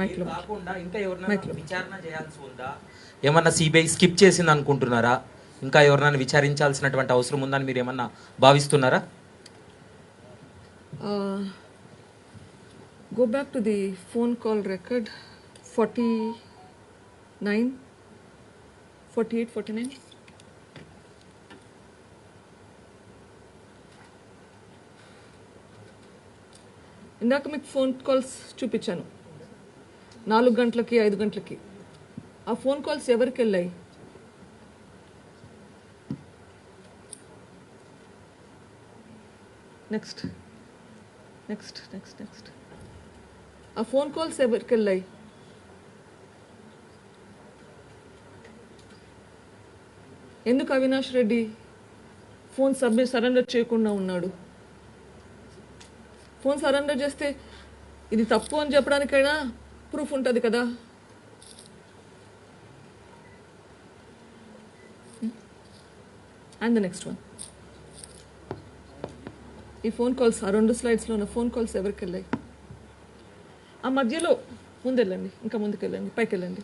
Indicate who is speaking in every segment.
Speaker 1: కాకుండా ఇంకా ఎవరినైనా విచారణ చేయాల్సి ఉందా? ఏమన్నా సిబిఐ స్కిప్ చేసింది అనుకుంటున్నారా? ఇంకా ఎవరినైనా విచారించాల్సినటువంటి అవసరం ఉందని మీరు ఏమన్నా భావిస్తున్నారా?
Speaker 2: Uh, go back to the phone call record. 49 48 49 ఇందాక మీకు ఫోన్ కాల్స్ చూపించాను. నాలుగు గంటలకి ఐదు గంటలకి. ఆ ఫోన్ కాల్స్ ఎవరికి వెళ్ళాయి? నెక్స్ట్ నెక్స్ట్ నెక్స్ట్ నెక్స్ట్ ఆ ఫోన్ కాల్స్ ఎవరికి వెళ్ళాయి? ఎందుకు Avinash Reddy phone submit surrender చేయకుండా ఉన్నాడు? ఫోన్ సరెండర్ చేస్తే ఇది తప్పు అని చెప్పడానికైనా ప్రూఫ్ ఉంటుంది కదా. అండ్ ద నెక్స్ట్ వన్ ఈ ఫోన్ కాల్స్ ఆ రెండు స్లైడ్స్లో ఉన్న ఫోన్ కాల్స్ ఎవరికి వెళ్ళాయి ఆ మధ్యలో ముందు వెళ్ళండి ఇంకా ముందుకు వెళ్ళండి పైకి వెళ్ళండి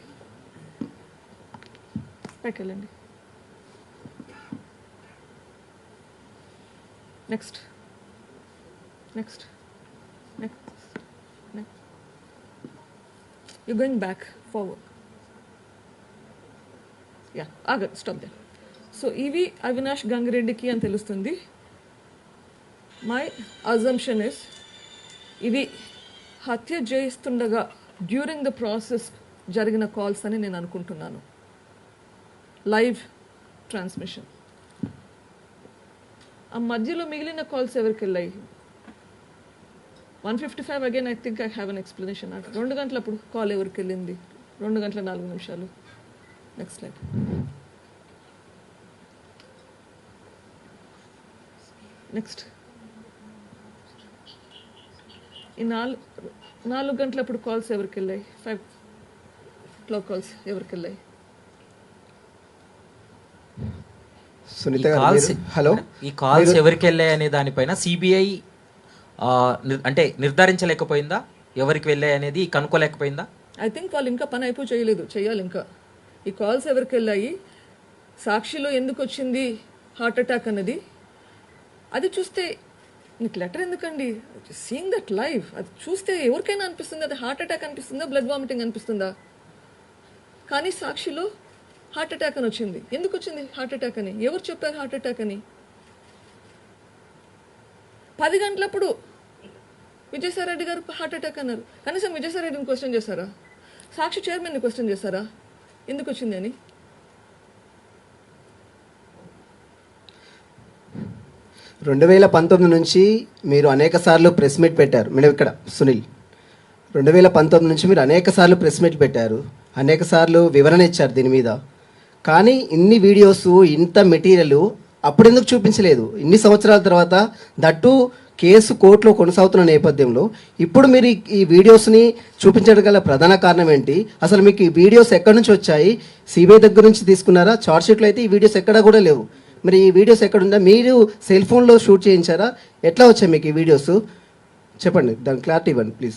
Speaker 2: పైకి వెళ్ళండి next next next you going back forward yeah ఆగ స్టాప్ దే సో ఇవి అవినాష్ గంగిరెడ్డికి అని తెలుస్తుంది. మై అజంప్షన్ ఇస్ ఇవి హత్య చేస్తుండగా డ్యూరింగ్ ద ప్రాసెస్ జరిగిన కాల్స్ అని నేను అనుకుంటున్నాను. లైవ్ ట్రాన్స్మిషన్ ఆ మధ్యలో మిగిలిన కాల్స్ ఎవరికి వెళ్ళాయి? One fifty five again I think I have an explanation రెండు గంటలప్పుడు కాల్ ఎవరికి వెళ్ళింది? రెండు గంటల నాలుగు నిమిషాలు. నెక్స్ట్ స్లైడ్ నెక్స్ట్ ఈ నాలుగు నాలుగు గంటలప్పుడు కాల్స్ ఎవరికి వెళ్ళాయి? ఫైవ్ క్లాక్ కాల్స్ ఎవరికి వెళ్ళాయి?
Speaker 3: సునీత హలో?
Speaker 1: ఈ కాల్స్ ఎవరికి వెళ్ళాయి అనే దానిపైన సిబిఐ అంటే నిర్ధారించలేకపోయిందా? ఎవరికి వెళ్ళాయి అనేది కనుక్కోలేకపోయిందా?
Speaker 2: ఐ థింక్ వాళ్ళు ఇంకా పని అయిపో చేయలేదు. చేయాలి ఇంకా. ఈ కాల్స్ ఎవరికి వెళ్ళాయి? సాక్షిలో ఎందుకు వచ్చింది హార్ట్ అటాక్ అన్నది? అది చూస్తే నీకు లెటర్ ఎందుకండి? సీయింగ్ దట్ లైవ్ అది చూస్తే ఎవరికైనా అనిపిస్తుంది? అది హార్ట్ అటాక్ అనిపిస్తుందా? బ్లడ్ వామిటింగ్ అనిపిస్తుందా? కానీ సాక్షిలో హార్ట్ అటాక్ అని వచ్చింది. ఎందుకు వచ్చింది హార్ట్ అటాక్ అని? ఎవరు చెప్పారు హార్ట్ అటాక్ అని? పది గంటలప్పుడు విజయసాయిరెడ్డి గారు హార్ట్ అటాక్ అన్నారు. కనీసం విజయసాయిరెడ్డిని క్వశ్చన్ చేశారా? సాక్షి చైర్మన్ని క్వశ్చన్ చేశారా? ఎందుకు వచ్చింది అని?
Speaker 3: రెండు వేల పంతొమ్మిది నుంచి మీరు అనేక సార్లు ప్రెస్ మీట్ పెట్టారు. మేడం ఇక్కడ సునీల్. రెండు వేల పంతొమ్మిది నుంచి మీరు అనేక సార్లు ప్రెస్ మీట్ పెట్టారు. అనేక సార్లు వివరణ ఇచ్చారు దీని మీద. కానీ ఇన్ని వీడియోస్ ఇంత మెటీరియల్ అప్పుడెందుకు చూపించలేదు? ఇన్ని సంవత్సరాల తర్వాత దట్టు కేసు కోర్టులో కొనసాగుతున్న నేపథ్యంలో ఇప్పుడు మీరు ఈ- వీడియోస్ని చూపించడం గల ప్రధాన కారణం ఏంటి? అసలు మీకు ఈ వీడియోస్ ఎక్కడి నుంచి వచ్చాయి? సిబిఐ దగ్గర నుంచి తీసుకున్నారా? చార్ట్ షీట్లో అయితే ఈ వీడియోస్ ఎక్కడా కూడా లేవు. మరి ఈ వీడియోస్ ఎక్కడుందా మీరు సెల్ ఫోన్లో షూట్ చేయించారా? ఎట్లా వచ్చాయి మీకు ఈ వీడియోస్? చెప్పండి. దాని క్లారిటీ ఇవ్వండి ప్లీజ్.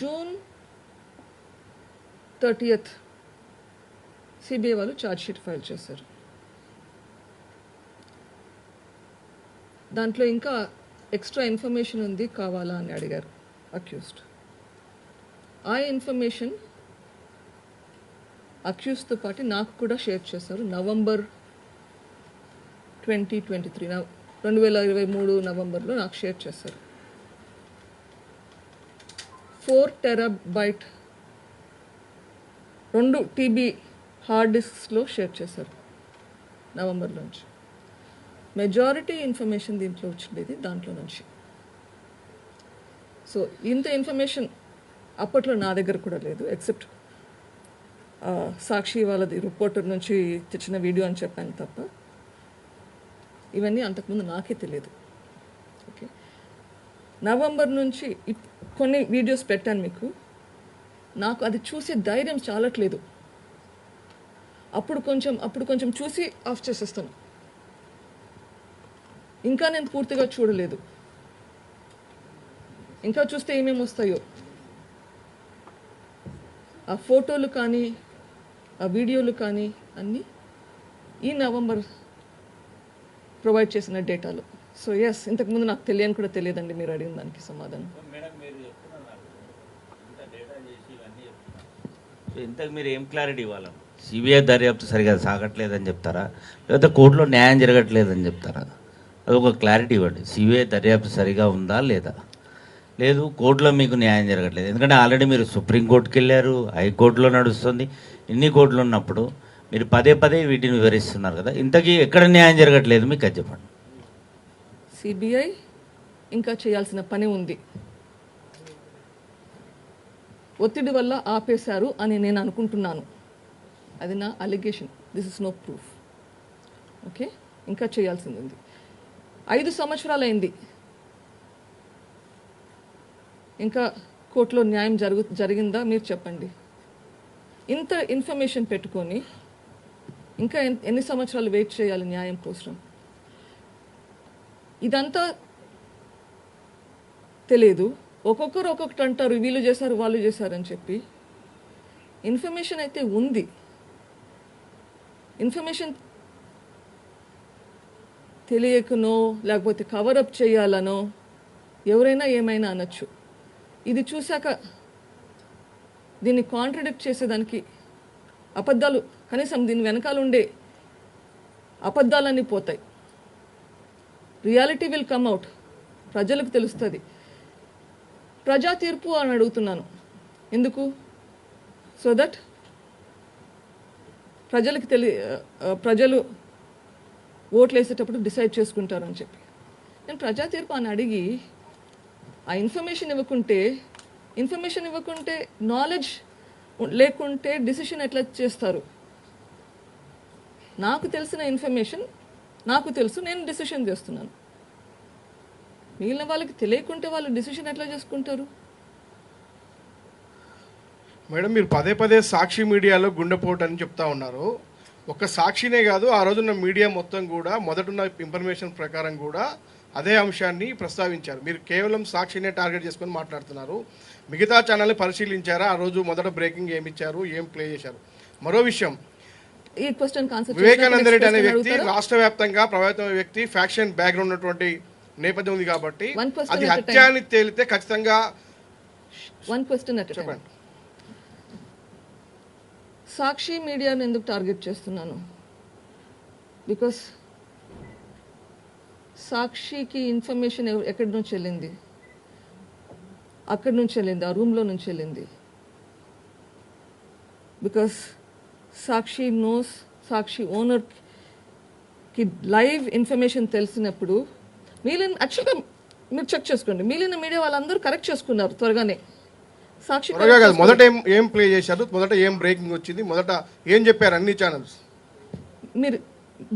Speaker 2: జూన్ థర్టీయత్ సిబిఐ వాళ్ళు ఛార్జ్ షీట్ ఫైల్ చేశారు. దాంట్లో ఇంకా ఎక్స్ట్రా ఇన్ఫర్మేషన్ ఉంది కావాలా అని అడిగారు అక్యూస్డ్ ఆ ఇన్ఫర్మేషన్ అక్యూస్తో పాటు నాకు కూడా షేర్ చేశారు. నవంబర్ ట్వంటీ ట్వంటీ త్రీ రెండు వేల ఇరవై మూడు నవంబర్లో నాకు షేర్ చేశారు. ఫోర్ టెరాబైట్ రెండు టీబీ హార్డ్ డిస్క్స్లో షేర్ చేశారు నవంబర్ నుంచి. మెజారిటీ ఇన్ఫర్మేషన్ దీంట్లో వచ్చిండేది దాంట్లో నుంచి. సో ఇంత ఇన్ఫర్మేషన్ అప్పట్లో నా దగ్గర కూడా లేదు ఎక్సెప్ట్ సాక్షి వాళ్ళది రిపోర్టర్ నుంచి తెచ్చిన వీడియో అని చెప్పాను తప్ప ఇవన్నీ అంతకుముందు నాకే తెలియదు. ఓకే నవంబర్ నుంచి ఇప్- కొన్ని వీడియోస్ పెట్టాను మీకు. నాకు అది చూసే ధైర్యం చాలట్లేదు. అప్పుడు కొంచెం అప్పుడు కొంచెం చూసి ఆఫ్ చేసేస్తాను. ఇంకా నేను పూర్తిగా చూడలేదు. ఇంకా చూస్తే ఏమేమి వస్తాయో. ఆ ఫోటోలు కానీ ఆ వీడియోలు కానీ అన్నీ ఈ నవంబర్ ప్రొవైడ్ చేసిన డేటాలో. సో ఎస్ ఇంతకుముందు నాకు తెలియని కూడా తెలియదండి మీరు అడిగిన దానికి సమాధానం.
Speaker 4: సో ఇంతకు మీరు ఏం క్లారిటీ ఇవ్వాలి? సిబిఐ దర్యాప్తు సరిగా సాగట్లేదని చెప్తారా? లేకపోతే కోర్టులో న్యాయం జరగట్లేదని చెప్తారా? అది ఒక క్లారిటీ ఇవ్వండి. సిబిఐ దర్యాప్తు సరిగా ఉందా లేదా? లేదు కోర్టులో మీకు న్యాయం జరగట్లేదు. ఎందుకంటే ఆల్రెడీ మీరు సుప్రీంకోర్టుకి వెళ్ళారు హైకోర్టులో నడుస్తుంది. ఇన్ని కోర్టులు ఉన్నప్పుడు మీరు పదే పదే వీటిని వివరిస్తున్నారు కదా. ఇంతకీ ఎక్కడ న్యాయం జరగట్లేదు మీకు అది చెప్పండి.
Speaker 2: సిబిఐ ఇంకా చేయాల్సిన పని ఉంది. ఒత్తిడి వల్ల ఆపేశారు అని నేను అనుకుంటున్నాను. అది నా allegation. This is no proof okay ఇంకా చేయాల్సింది ఉంది. ఐదు సంవత్సరాలు అయింది ఇంకా కోర్టులో న్యాయం జరుగు జరిగిందా మీరు చెప్పండి. ఇంత ఇన్ఫర్మేషన్ పెట్టుకొని ఇంకా ఎన్ని సంవత్సరాలు వెయిట్ చేయాలి న్యాయం కోసం? ఇదంతా తెలియదు ఒక్కొక్కరు ఒక్కొక్కటి అంటారు వీళ్ళు చేశారు వాళ్ళు చేశారని చెప్పి. ఇన్ఫర్మేషన్ అయితే ఉంది. ఇన్ఫర్మేషన్ తెలియకనో లేకపోతే కవరప్ చేయాలనో ఎవరైనా ఏమైనా అనొచ్చు. ఇది చూశాక దీన్ని కాంట్రడిక్ట్ చేసేదానికి అబద్ధాలు కనీసం దీని వెనకాల ఉండే అబద్ధాలన్నీ పోతాయి. రియాలిటీ విల్ కమ్ అవుట్ ప్రజలకు తెలుస్తుంది. ప్రజా తీర్పు అని అడుగుతున్నాను. ఎందుకు? సో దట్ ప్రజలకు తెలి ప్రజలు ఓట్లు వేసేటప్పుడు డిసైడ్ చేసుకుంటారు అని చెప్పి. నేను ప్రజా తీర్పు అని అడిగి ఆ ఇన్ఫర్మేషన్ ఇవ్వకుంటే ఇన్ఫర్మేషన్ ఇవ్వకుంటే నాలెడ్జ్ లేకుంటే డిసిషన్ ఎట్లా చేస్తారు? నాకు తెలిసిన ఇన్ఫర్మేషన్ నాకు తెలుసు నేను డిసిషన్ చేస్తున్నాను. మిగిలిన వాళ్ళకి తెలియకుంటే వాళ్ళు డిసిషన్ ఎట్లా చేసుకుంటారు?
Speaker 5: మేడం మీరు పదే పదే సాక్షి మీడియాలో గుండెపోటు అని చెప్తా ఉన్నారు. ఒక సాక్షినే కాదు ఆ రోజున్న మీడియా మొత్తం కూడా మొదటున్న ఇన్ఫర్మేషన్ ప్రకారం కూడా అదే అంశాన్ని ప్రస్తావించారు. మీరు కేవలం సాక్షినే టార్గెట్ చేసుకొని మాట్లాడుతున్నారు. మిగతా ఛానల్ని పరిశీలించారా? ఆ రోజు మొదట బ్రేకింగ్ ఏమి ఇచ్చారు? ఏం ప్లే చేశారు? మరో విషయం. వివేకానంద రెడ్డి అనే వ్యక్తి రాష్ట్ర వ్యాప్తంగా ప్రభావితమైన వ్యక్తి ఫ్యాక్షన్ బ్యాక్గ్రౌండ్ ఉన్నటువంటి నేపథ్యం ఉంది కాబట్టి అది
Speaker 2: at a
Speaker 5: హత్య అని తేలితే ఖచ్చితంగా
Speaker 2: వన్ క్వశ్చన్ అట్
Speaker 5: చెప్పండి.
Speaker 2: సాక్షి మీడియాను ఎందుకు టార్గెట్ చేస్తున్నాను? బికాస్ సాక్షికి ఇన్ఫర్మేషన్ ఎక్కడి నుంచి వెళ్ళింది? అక్కడి నుంచి వెళ్ళింది ఆ రూమ్లో నుంచి వెళ్ళింది. బికాస్ సాక్షి నోస్ సాక్షి ఓనర్కి లైవ్ ఇన్ఫర్మేషన్ తెలిసినప్పుడు మిగిలిన యాక్చువల్గా మీరు చెక్ చేసుకోండి మిగిలిన మీడియా వాళ్ళందరూ కరెక్ట్ చేసుకున్నారు త్వరగానే. సాక్షి
Speaker 5: కాదు మొదట ఏం ఏం ప్లే చేశారు? మొదట ఏం బ్రేకింగ్ వచ్చింది? మొదట ఏం చెప్పారు అన్ని ఛానల్స్
Speaker 2: మీరు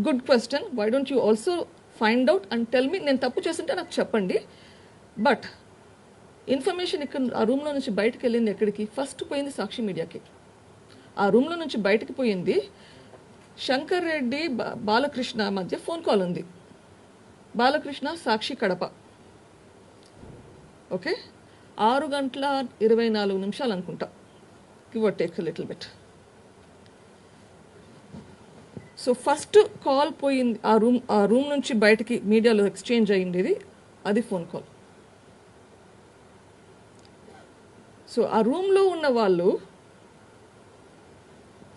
Speaker 2: good question why don't you also find out and tell me నేను తప్పు చేస్తుంటే నాకు చెప్పండి. బట్ ఇన్ఫర్మేషన్ ఇక్కడ ఆ రూమ్లో నుంచి బయటకు వెళ్ళింది ఎక్కడికి? ఫస్ట్ పోయింది సాక్షి మీడియాకి. ఆ రూమ్లో నుంచి బయటకు పోయింది. శంకర్ రెడ్డి బాలకృష్ణ మధ్య ఫోన్ కాల్ ఉంది. బాలకృష్ణ సాక్షి కడప. ఓకే ఆరు గంటల ఇరవై నాలుగు నిమిషాలు అనుకుంటా. Give take little bit so first call పోయింది. ఆ రూమ్ ఆ రూమ్ నుంచి బయటికి మీడియాలో ఎక్స్చేంజ్ అయ్యింది. అది ఫోన్ కాల్ సో ఆ రూమ్లో ఉన్న వాళ్ళు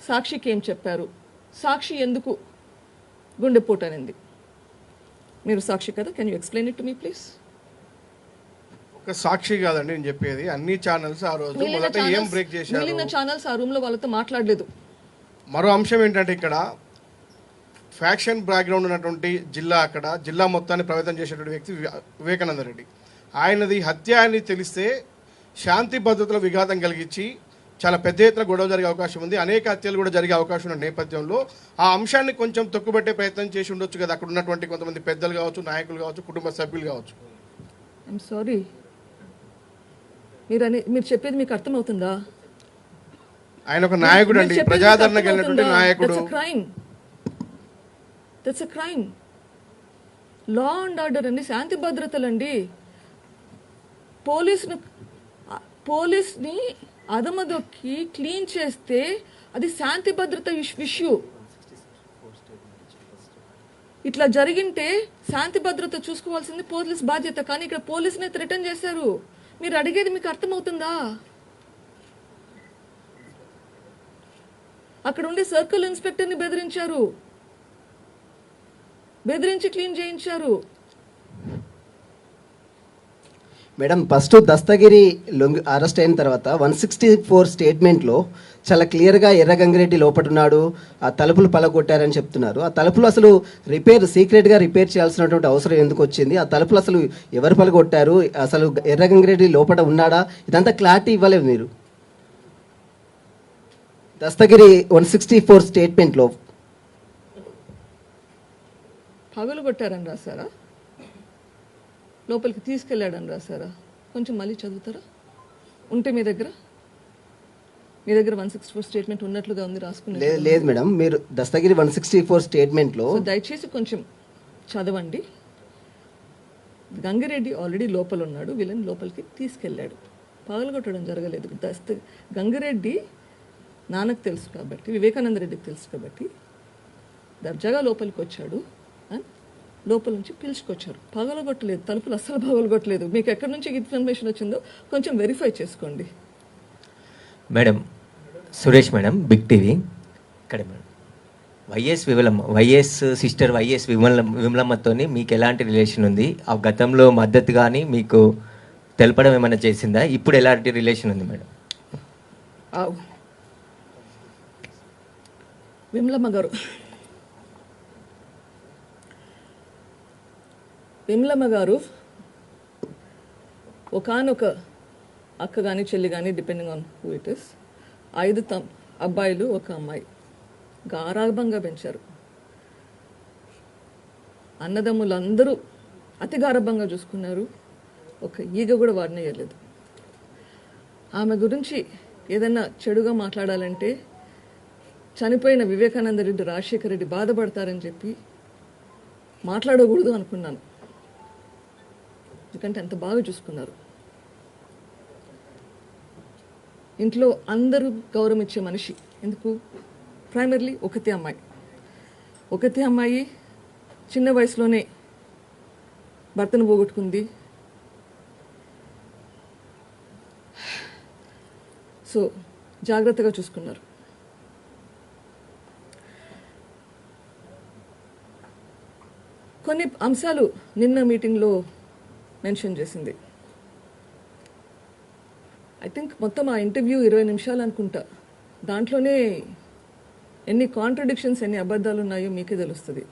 Speaker 2: సాక్షికి ఏం చెప్పారు? సాక్షి ఎందుకు గుండెపోటు అనింది? మీరు సాక్షి కదా? Can you explain it to me please
Speaker 5: ఒక సాక్షి కాదండి నేను చెప్పేది. అన్ని ఛానల్స్ ఆ రోజు మొదట ఏం బ్రేక్ చేశారు?
Speaker 2: ఛానల్స్ ఆ రూమ్లో వాళ్ళతో మాట్లాడలేదు.
Speaker 5: మరో అంశం ఏంటంటే ఇక్కడ ఫ్యాక్షన్ బ్యాక్గ్రౌండ్ ఉన్నటువంటి జిల్లా అక్కడ జిల్లా మొత్తాన్ని ప్రభావితం చేసేటువంటి వ్యక్తి వివే- వివేకానంద రెడ్డి. ఆయనది హత్య అని తెలిస్తే శాంతి భద్రతల విఘాతం కలిగించి చాలా పెద్ద ఎత్తున గొడవ జరిగే అవకాశం ఉంది. అనేక హత్యలు కూడా జరిగే అవకాశం ఉన్న నేపథ్యంలో ఆ అంశాన్ని కొంచెం తొక్కుపెట్టే ప్రయత్నం చేసి ఉండొచ్చు కదా. అక్కడ ఉన్నటువంటి కొంతమంది పెద్దలు కావచ్చు నాయకులు కావచ్చు కుటుంబ సభ్యులు కావచ్చు.
Speaker 2: ఐఎమ్ సారీ మీరు అని మీరు చెప్పేది మీకు అర్థమవుతుందా?
Speaker 5: ఆయన ఒక నాయకుడు అండి. నాయకుడు.
Speaker 2: Crime that's a crime law and order అండి శాంతి భద్రతలు అండి పోలీసును పోలీస్ని అదమదొక్కి క్లీన్ చేస్తే అది శాంతి భద్రత ఇష్యూ. ఇట్లా జరిగింటే శాంతి భద్రత చూసుకోవాల్సింది పోలీస్ బాధ్యత. కానీ ఇక్కడ పోలీసునే థ్రెటన్ చేశారు. మీరు అడిగేది మీకు అర్థమవుతుందా? అక్కడ ఉండే సర్కిల్ ఇన్స్పెక్టర్ని బెదిరించారు. బెదిరించి క్లీన్ చేయించారు.
Speaker 3: మేడం ఫస్ట్ దస్తగిరి లొంగి అరెస్ట్ అయిన తర్వాత వన్ సిక్స్టీ ఫోర్ స్టేట్మెంట్లో చాలా క్లియర్గా ఎర్రగంగిరెడ్డి లోపటున్నాడు. ఆ తలుపులు పలగొట్టారని చెప్తున్నారు. ఆ తలుపులు అసలు రిపేర్ సీక్రెట్గా రిపేర్ చేయాల్సినటువంటి అవసరం ఎందుకు వచ్చింది? ఆ తలుపులు అసలు ఎవరు పలగొట్టారు? అసలు ఎర్రగంగిరెడ్డి లోపల ఉన్నాడా? ఇదంతా క్లారిటీ ఇవ్వలేదు మీరు. దస్తగిరి వన్ సిక్స్టీ ఫోర్ స్టేట్మెంట్లో
Speaker 2: పగలు కొట్టారని రాశారా? లోపలికి తీసుకెళ్ళాడని రాశారా? కొంచెం మళ్ళీ చదువుతారా? ఉంటే మీ దగ్గర? మీ దగ్గర వన్ సిక్స్టీ ఫోర్ స్టేట్మెంట్ ఉన్నట్లుగా ఉంది రాసుకునే
Speaker 3: లేదు లేదు మేడం. మీరు దస్తగిరి వన్ సిక్స్టీ ఫోర్ స్టేట్మెంట్లో
Speaker 2: సో దయచేసి కొంచెం చదవండి. గంగిరెడ్డి ఆల్రెడీ లోపల ఉన్నాడు. వీళ్ళని లోపలికి తీసుకెళ్ళాడు. పగలగొట్టడం జరగలేదు. దస్త గంగిరెడ్డి నాన్నకు తెలుసు కాబట్టి వివేకానంద రెడ్డికి తెలుసు కాబట్టి దర్జాగా లోపలికి వచ్చాడు? లోపల నుంచి పిలుచుకొచ్చారు. పగలగొట్టలేదు తలుపులు అస్సలు పగలగొట్టలేదు మీకు ఎక్కడి నుంచి ఇన్ఫర్మేషన్ వచ్చిందో కొంచెం వెరిఫై చేసుకోండి.
Speaker 6: Madam Suresh madam big TV. ఇక్కడ madam. YS Vimalamma YS sister YS Vimala విమలమ్మతోని మీకు ఎలాంటి రిలేషన్ ఉంది? ఆ గతంలో మద్దతు కానీ మీకు తెలపడం ఏమైనా చేసిందా? ఇప్పుడు ఎలాంటి రిలేషన్ ఉంది మేడం?
Speaker 2: విమలమ్మ గారు. విమలమ్మ గారు ఒకానొక అక్క కానీ చెల్లి కానీ depending on who it is ఐదు తమ్ అబ్బాయిలు ఒక అమ్మాయి. గారాభంగా పెంచారు. అన్నదమ్ములందరూ అతి గారభంగా చూసుకున్నారు. ఒక ఈగ కూడా వాడినేయలేదు ఆమె గురించి ఏదైనా చెడుగా మాట్లాడాలంటే చనిపోయిన వివేకానంద రెడ్డి రాజశేఖర రెడ్డి బాధపడతారని చెప్పి మాట్లాడకూడదు అనుకున్నాను. ఎందుకంటే అంత బాగా చూసుకున్నారు. ఇంట్లో అందరూ గౌరవం ఇచ్చే మనిషి. ఎందుకు? ప్రైమర్లీ ఒకతే అమ్మాయి. ఒకతే అమ్మాయి చిన్న వయసులోనే భర్తను పోగొట్టుకుంది. సో జాగ్రత్తగా చూసుకున్నారు. కొన్ని అంశాలు నిన్న మీటింగ్లో మెన్షన్ చేసింది. థింక్ మొత్తం ఆ ఇంటర్వ్యూ ఇరవై నిమిషాలు అనుకుంటా. దాంట్లోనే ఎన్ని కాంట్రడిక్షన్స్ ఎన్ని అబద్ధాలు ఉన్నాయో మీకే తెలుస్తుంది.